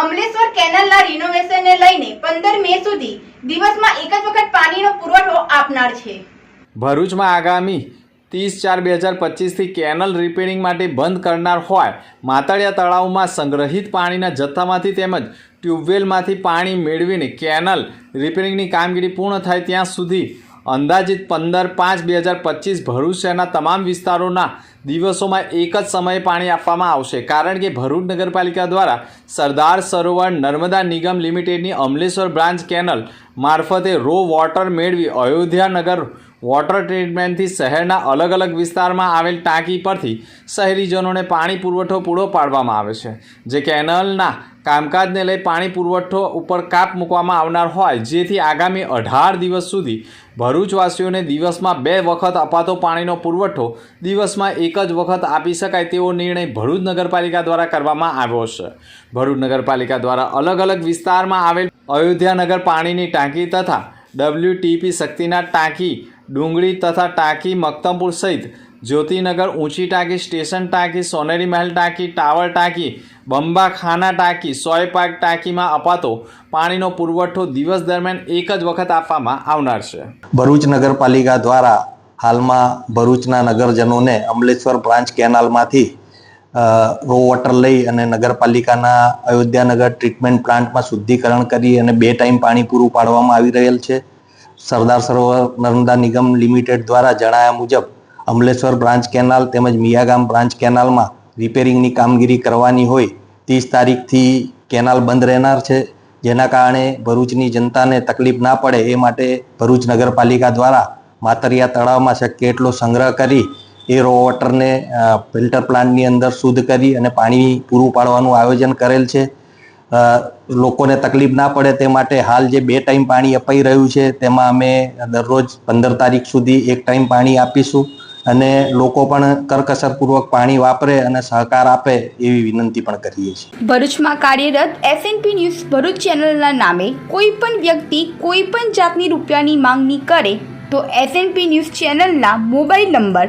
અમલેશ્વર કેનાલના રિનોવેશનને લઈને પંદર મે સુધી દિવસમાં એક જ વખત પાણીનો પુરવઠો આપનાર છે. ભરૂચમાં આગામી ત્રીસ ચાર બે હજાર પચીસથી કેનલ રિપેરિંગ માટે બંધ કરનાર હોય, માતળિયા તળાવમાં સંગ્રહિત પાણીના જથ્થામાંથી તેમજ ટ્યુબવેલમાંથી પાણી મેળવીને કેનલ રિપેરિંગની કામગીરી પૂર્ણ થાય ત્યાં સુધી અંદાજિત પંદર પાંચ બે હજાર પચીસ ભરૂચ શહેરના તમામ વિસ્તારોના દિવસોમાં એક જ સમયે પાણી આપવામાં આવશે. કારણ કે ભરૂચ નગરપાલિકા દ્વારા સરદાર સરોવર નર્મદા નિગમ લિમિટેડની અમલેશ્વર બ્રાન્ચ કેનલ મારફતે રો વોટર મેળવી અયોધ્યાનગર વોટર ટ્રીટમેન્ટથી શહેરના અલગ અલગ વિસ્તારમાં આવેલ ટાંકી પરથી શહેરીજનોને પાણી પુરવઠો પૂરો પાડવામાં આવે છે. જે કેનલના કામકાજને લઈ પાણી પુરવઠો ઉપર કાપ મૂકવામાં આવનાર હોય, જેથી આગામી અઢાર દિવસ સુધી ભરૂચવાસીઓને દિવસમાં બે વખત અપાતો પાણીનો પુરવઠો દિવસમાં એક જ વખત આપી શકાય તેવો નિર્ણય ભરૂચ નગરપાલિકા દ્વારા કરવામાં આવ્યો છે. ભરૂચ નગરપાલિકા દ્વારા અલગ અલગ વિસ્તારમાં આવેલ અયોધ્યાનગર પાણીની ટાંકી તથા ડબલ્યુટીપી શક્તિના ટાંકી, ડુંગળી તથા ટાંકી મક્તમપુર સહિત જ્યોતિનગર ઊંચી ટાંકી, સ્ટેશન ટાંકી, સોનેરી મહેલ ટાંકી, ટાવર ટાંકી, બંબાખાના ટાંકી સોયપાક ટાંકીમાં અપાતો પાણીનો પુરવઠો દિવસ દરમિયાન એક જ વખત આપવામાં આવનાર છે. ભરૂચ નગરપાલિકા દ્વારા હાલમાં ભરૂચના નગરજનોને અમલેશ્વર બ્રાન્ચ કેનાલમાંથી રો વોટર લઈ અને નગરપાલિકાના અયોધ્યાનગર ટ્રીટમેન્ટ પ્લાન્ટમાં શુદ્ધિકરણ કરી અને બે ટાઈમ પાણી પૂરું પાડવામાં આવી રહેલ છે. સરદાર સરોવર નર્મદા નિગમ લિમિટેડ દ્વારા જણાયા મુજબ, અમલેશ્વર બ્રાન્ચ કેનાલ તેમજ મિયાગામ બ્રાન્ચ કેનાલમાં રિપેરિંગની કામગીરી કરવાની હોય, ત્રીસ તારીખથી કેનાલ બંધ રહેનાર છે. જેના કારણે ભરૂચની જનતાને તકલીફ ના પડે, એ માટે ભરૂચ નગરપાલિકા દ્વારા માતરિયા તળાવમાં શક્ય એટલો સંગ્રહ કરી એ રો વોટરને ફિલ્ટર પ્લાન્ટની અંદર શુદ્ધ કરી અને પાણી પૂરું પાડવાનું આયોજન કરેલ છે. લોકોને તકલીફ ના પડે તે માટે હાલ જે બે ટાઈમ પાણી અપાઈ રહ્યું છે, તેમાં અમે દરરોજ પંદર તારીખ સુધી એક ટાઈમ પાણી આપીશું અને લોકો પણ કરકસરપૂર્વક પાણી વાપરે અને સહકાર આપે એવી વિનંતી પણ કરીએ છીએ. ભરૂચમાં કાર્યરત એસએનપી ન્યૂઝ ભરૂચ ચેનલના નામે કોઈ પણ વ્યક્તિ કોઈ પણ જાતની રૂપિયાની માંગણી કરે તો એસએનપી ન્યૂઝ ચેનલના મોબાઈલ નંબર